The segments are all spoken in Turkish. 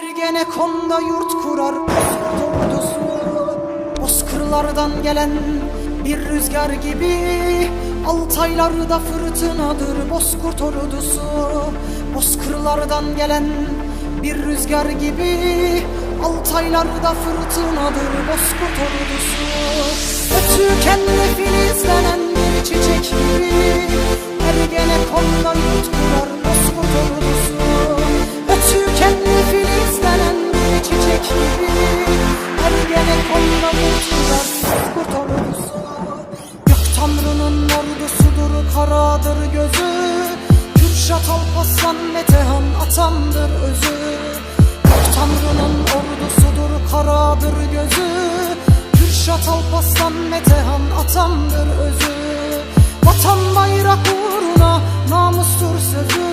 Ergenekon'da yurt kurar. Bozkurt ordusu Bozkırlardan gelen bir rüzgar gibi Altaylarda fırtınadır Bozkurt ordusu. Bozkırlardan gelen bir rüzgar gibi Altaylarda fırtınadır Bozkurt ordusu. Ötükenle Kürşat Alparslan Metehan atamdır özü. Gök Tanrı'nın ordusudur karadır gözü. Kürşat Alparslan Metehan atamdır özü. Vatan bayrak uğruna namustur sözü.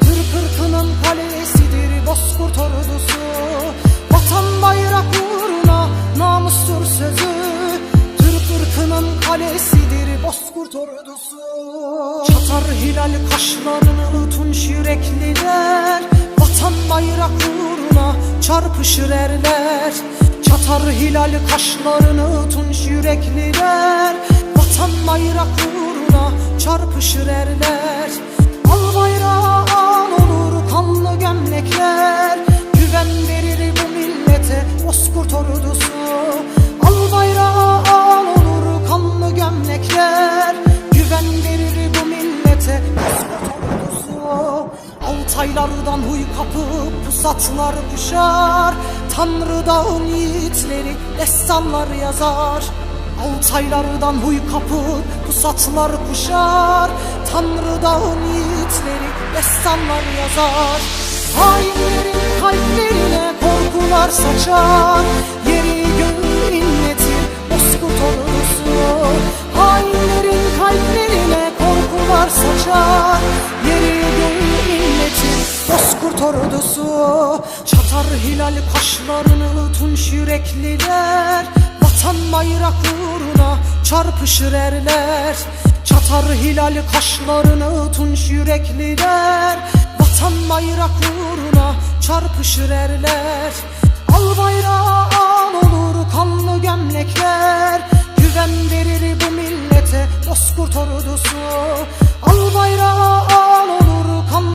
Türk ırkının kalesidir Bozkurt ordusu. Vatan bayrak uğruna namustur sözü. Türk ırkının kalesidir Bozkurt ordusu hilal kaşlarını tunç yürekliler. Vatan bayrak uğruna çarpışır erler. Çatar hilal kaşlarını tunç yürekliler. Vatan bayrak uğruna çarpışır erler Altaylardan huy kapıp pusatlar kuşar Tanrı dağın yiğitleri destanlar yazar. Altaylardan huy kapıp pusatlar kuşar. Tanrı dağın yiğitleri destanlar yazar. Hainlerin kalplerine korkular saçar ordusu Çatar hilal kaşlarını tunç yürekliler. Vatan bayrak uğruna çarpışır erler. Çatar hilal kaşlarını tunç yürekliler. Vatan bayrak uğruna çarpışır erler